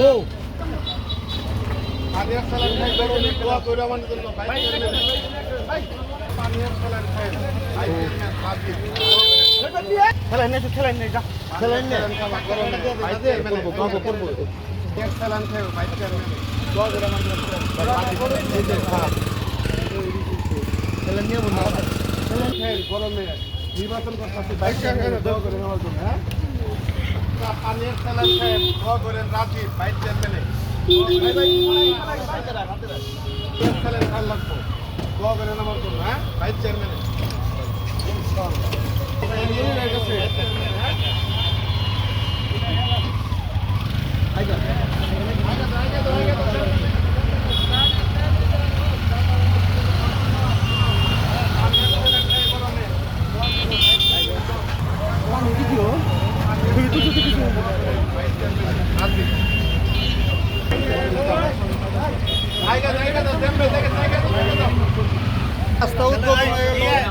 ও পানীয় খেলা খাই গরমে দোয়া করে আমার নিয়ে বন্ধু। গরমে নির্বাচন করতে দোয়া করে নেওয়ার জন্য হ্যাঁ পানীয় খেলা দোয়া করেন রাজি বাইক চেয়ারম্যানে খেলেন ভালো লাগবো দোয়া করে নেওয়ার জন্য হ্যাঁ বাইক চেয়ারম্যানে রাস্তা উদ্বোধন হয়ে গেল